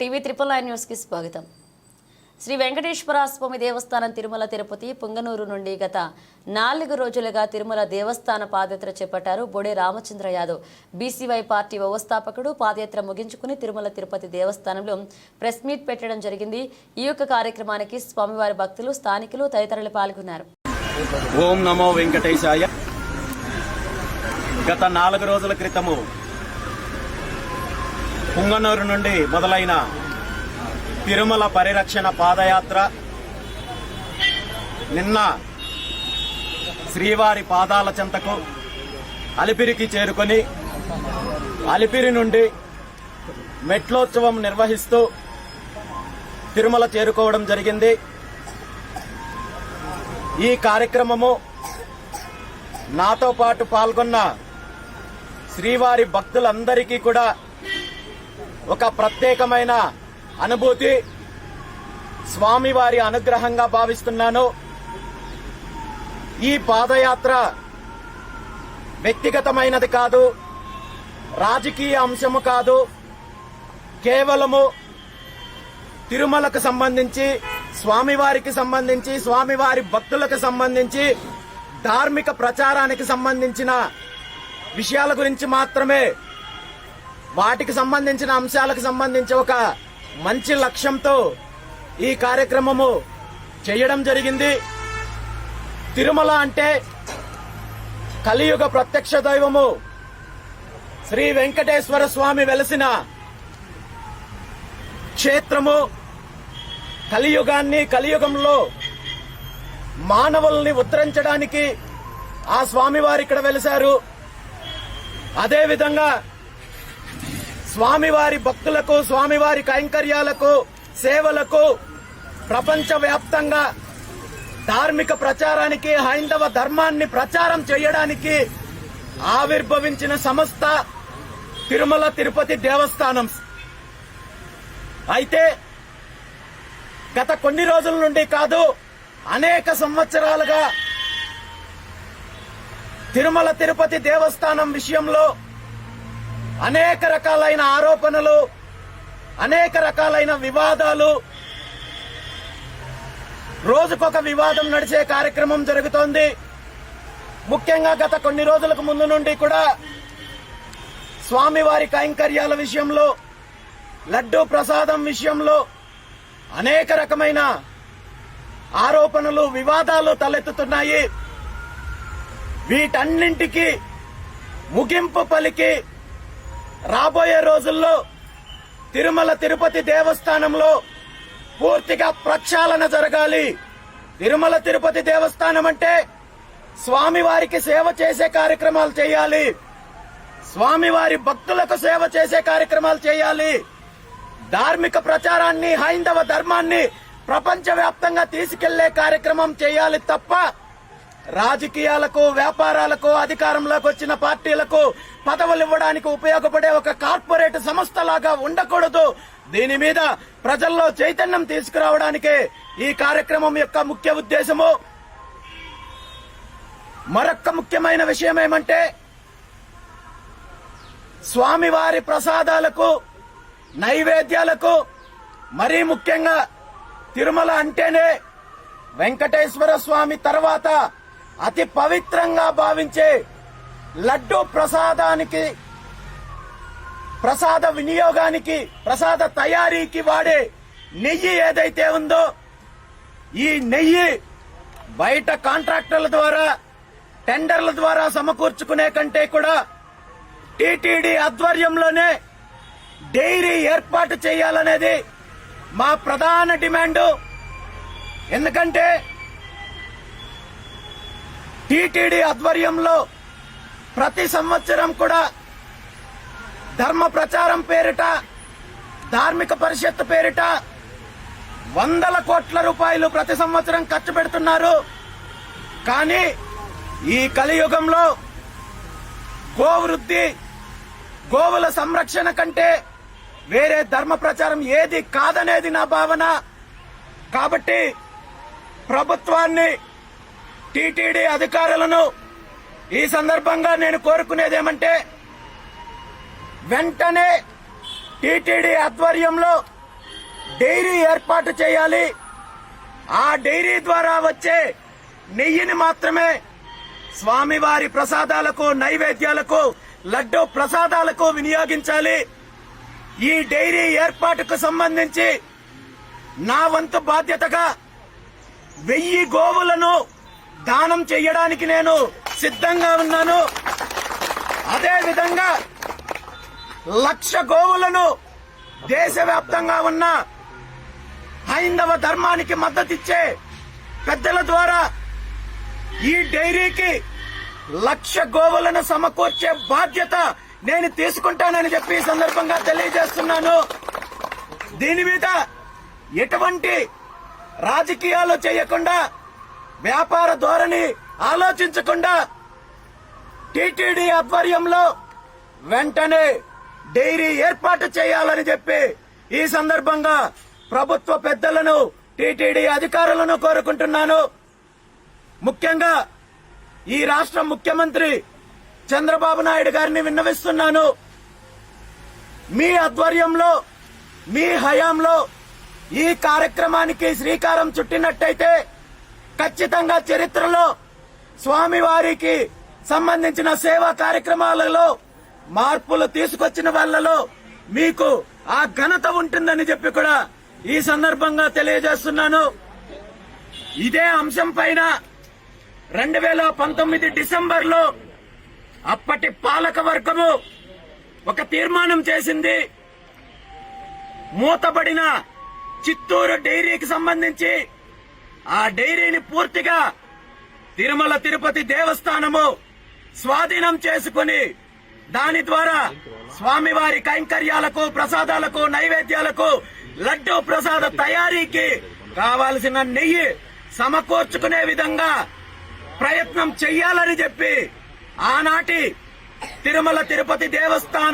TV triple nine న్యూస్కి స్వాగతం. శ్రీ వెంకటేశ్వర స్వామి దేవస్థానం తిరుమల తిరుపతి పుంగనూరు నుండి గత నాలుగు రోజులుగా తిరుమల దేవస్థాన పాదయాత్ర చేపట్టారు బొడే రామచంద్ర యాదవ్. బీసీవై పార్టీ వ్యవస్థాపకుడు పాదయాత్ర ముగించుకుని తిరుమల తిరుపతి దేవస్థానంలో ప్రెస్ మీట్ పెట్టడం జరిగింది. ఈ యొక్క కార్యక్రమానికి స్వామివారి భక్తులు స్థానికులు తదితరులు పాల్గొన్నారు. ఓం నమో వెంకటేశాయ. గత నాలుగు రోజుల క్రితము పుంగనూరు నుండి మొదలైన తిరుమల పరిరక్షణ పాదయాత్ర నిన్న శ్రీవారి పాదాల చెంతకు అలిపిరికి చేరుకొని అలిపిరి నుండి మెట్లోత్సవం నిర్వహిస్తూ తిరుమల చేరుకోవడం జరిగింది. ఈ కార్యక్రమము నాతో పాటు పాల్గొన్న శ్రీవారి భక్తులందరికీ కూడా ఒక ప్రత్యేకమైన అనుభూతి స్వామివారి అనుగ్రహంగా భావిస్తున్నాను. ఈ పాదయాత్ర వ్యక్తిగతమైనది కాదు రాజకీయ అంశము కాదు కేవలము తిరుమలకు సంబంధించి స్వామివారికి సంబంధించి స్వామివారి భక్తులకు సంబంధించి ధార్మిక ప్రచారానికి సంబంధించిన విషయాల గురించి మాత్రమే వాటికి సంబంధించిన అంశాలకు సంబంధించి ఒక మంచి లక్ష్యంతో ఈ కార్యక్రమము చేయడం జరిగింది. తిరుమల అంటే కలియుగ ప్రత్యక్ష దైవము. శ్రీ వెంకటేశ్వర స్వామి వెలసిన క్షేత్రము కలియుగాన్ని కలియుగంలో మానవుల్ని ఉద్ధరించడానికి ఆ స్వామివారు ఇక్కడ వెలిశారు. అదేవిధంగా స్వామివారి భక్తులకు స్వామివారి కైంకర్యాలకు సేవలకు ప్రపంచవ్యాప్తంగా ధార్మిక ప్రచారానికి హైందవ ధర్మాన్ని ప్రచారం చేయడానికి ఆవిర్భవించిన సంస్థ తిరుమల తిరుపతి దేవస్థానం. అయితే గత కొన్ని రోజుల నుండి కాదు అనేక సంవత్సరాలుగా తిరుమల తిరుపతి దేవస్థానం విషయంలో అనేక రకాలైన ఆరోపణలు అనేక రకాలైన వివాదాలు. రోజుకొక వివాదం నడిచే కార్యక్రమం జరుగుతోంది. ముఖ్యంగా గత కొన్ని రోజులకు ముందు నుండి కూడా స్వామివారి కైంకర్యాల విషయంలో లడ్డూ ప్రసాదం విషయంలో అనేక రకమైన ఆరోపణలు వివాదాలు తలెత్తుతున్నాయి. వీటన్నింటికి ముగింపు పలికి రాబోయే రోజుల్లో తిరుమల తిరుపతి దేవస్థానంలో పూర్తిగా ప్రక్షాళన జరగాలి. తిరుమల తిరుపతి దేవస్థానం అంటే స్వామివారికి సేవ చేసే కార్యక్రమాలు చేయాలి. స్వామివారి భక్తులకు సేవ చేసే కార్యక్రమాలు చేయాలి. ధార్మిక ప్రచారాన్ని హైందవ ధర్మాన్ని ప్రపంచవ్యాప్తంగా తీసుకెళ్ళే కార్యక్రమం చేయాలి తప్ప రాజకీయాలకు వ్యాపారాలకు అధికారంలోకి వచ్చిన పార్టీలకు పదవులు ఇవ్వడానికి ఉపయోగపడే ఒక కార్పొరేట్ సంస్థలాగా ఉండకూడదు. దీని మీద ప్రజల్లో చైతన్యం తీసుకురావడానికే ఈ కార్యక్రమం యొక్క ముఖ్య ఉద్దేశము. మరొక్క ముఖ్యమైన విషయం ఏమంటే స్వామివారి ప్రసాదాలకు నైవేద్యాలకు మరీ ముఖ్యంగా తిరుమల అంటేనే వెంకటేశ్వర స్వామి తర్వాత అతి పవిత్రంగా భావించే లడ్డు ప్రసాదానికి ప్రసాద వినియోగానికి ప్రసాద తయారీకి వాడే నెయ్యి ఏదైతే ఉందో ఈ నెయ్యి బయట కాంట్రాక్టర్ల ద్వారా టెండర్ల ద్వారా సమకూర్చుకునే కంటే కూడా టీటీడీ ఆధ్వర్యంలోనే డైరీ ఏర్పాటు చేయాలనేది మా ప్రధాన డిమాండు. ఎందుకంటే టీటీడీ ఆధ్వర్యంలో ప్రతి సంవత్సరం కూడా ధర్మ ప్రచారం పేరిట ధార్మిక పరిషత్ పేరిట వందల కోట్ల రూపాయలు ప్రతి సంవత్సరం ఖర్చు పెడుతున్నారు. కానీ ఈ కలియుగంలో గోవృద్ధి గోవుల సంరక్షణ కంటే వేరే ధర్మ ప్రచారం ఏది కాదనేది నా భావన. కాబట్టి ప్రభుత్వాన్ని టీటీడీ అధికారులను ఈ సందర్భంగా నేను కోరుకునేదేమంటే వెంటనే టీటీడీ ఆధ్వర్యంలో డైరీ ఏర్పాటు చేయాలి. ఆ డైరీ ద్వారా వచ్చే నెయ్యిని మాత్రమే స్వామివారి ప్రసాదాలకు నైవేద్యాలకు లడ్డు ప్రసాదాలకు వినియోగించాలి. ఈ డైరీ ఏర్పాటుకు సంబంధించి నా వంతు బాధ్యతగా వెయ్యి గోవులను దానం చేయడానికి నేను సిద్ధంగా ఉన్నాను. అదే విధంగా లక్ష గోవులను దేశవ్యాప్తంగా ఉన్న హైందవ ధర్మానికి మద్దతిచ్చే పెద్దల ద్వారా ఈ డైరీకి లక్ష గోవులను సమకూర్చే బాధ్యత నేను తీసుకుంటానని చెప్పి సందర్భంగా తెలియజేస్తున్నాను. దీని మీద ఎటువంటి రాజకీయాలు చేయకుండా వ్యాపార ధోరణి ఆలోచించకుండా టీటీడీ ఆధ్వర్యంలో వెంటనే డైరీ ఏర్పాటు చేయాలని చెప్పి ఈ సందర్భంగా ప్రభుత్వ పెద్దలను టీటీడీ అధికారులను కోరుకుంటున్నాను. ముఖ్యంగా ఈ రాష్ట్ర ముఖ్యమంత్రి చంద్రబాబు నాయుడు గారిని విన్నవిస్తున్నాను. మీ ఆధ్వర్యంలో మీ హయాంలో ఈ కార్యక్రమానికి శ్రీకారం చుట్టినట్టయితే ఖచ్చితంగా చరిత్రలో స్వామివారికి సంబంధించిన సేవా కార్యక్రమాలలో మార్పులు తీసుకొచ్చిన వాళ్ళలో మీకు ఆ ఘనత ఉంటుందని చెప్పి కూడా ఈ సందర్భంగా తెలియజేస్తున్నాను. ఇదే అంశం పైన రెండు వేల పంతొమ్మిది డిసెంబర్లో అప్పటి పాలక వర్గము ఒక తీర్మానం చేసింది. మూతబడిన చిత్తూరు డైరీకి సంబంధించి ఆ డైరీని పూర్తిగా తిరుమల తిరుపతి దేవస్థానము స్వాధీనం చేసుకుని దాని ద్వారా స్వామివారి కైంకర్యాలకు ప్రసాదాలకు నైవేద్యాలకు లడ్డూ ప్రసాద తయారీకి కావాల్సిన నెయ్యి సమకూర్చుకునే విధంగా ప్రయత్నం చెయ్యాలని చెప్పి ఆనాటి తిరుమల తిరుపతి దేవస్థాన